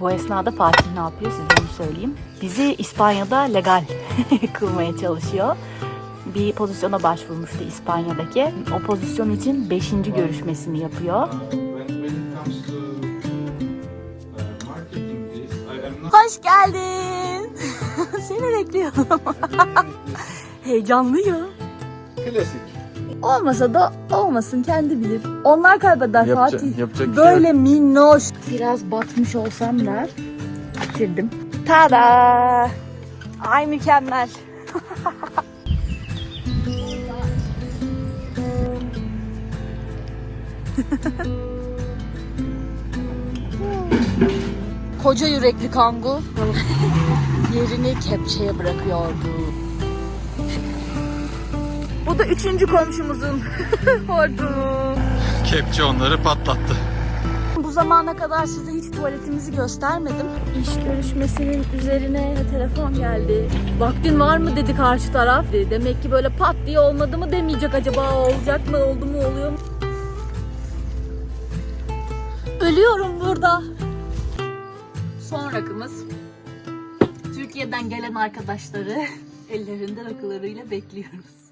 Bu esnada Fatih ne yapıyor size onu söyleyeyim. Bizi İspanya'da legal kılmaya çalışıyor. Bir pozisyona başvurmuştu İspanya'daki. O pozisyon için 5. görüşmesini yapıyor. Hoş geldin. Seni bekliyorum. Heyecanlıyım. klasik. Olmasa da olmasın kendi bilir. Onlar kaybeder Yapacak- Fatih. yapacak bir şey Böyle minnoş. Biraz batmış olsam da bitirdim. Tada! Ay mükemmel. Koca yürekli kangu yerini kepçeye bırakıyordu. Bu da üçüncü komşumuzun hordu. Kepçe onları patlattı. Bu zamana kadar size hiç tuvaletimizi göstermedim. İş görüşmesinin üzerine telefon geldi. Vaktin var mı dedi karşı taraf. Demek ki böyle pat diye olmadı mı demeyecek acaba olacak mı oldu mu oluyor mu? Ölüyorum burada. Son rakımız. Türkiye'den gelen arkadaşları ellerinden akılarıyla bekliyoruz.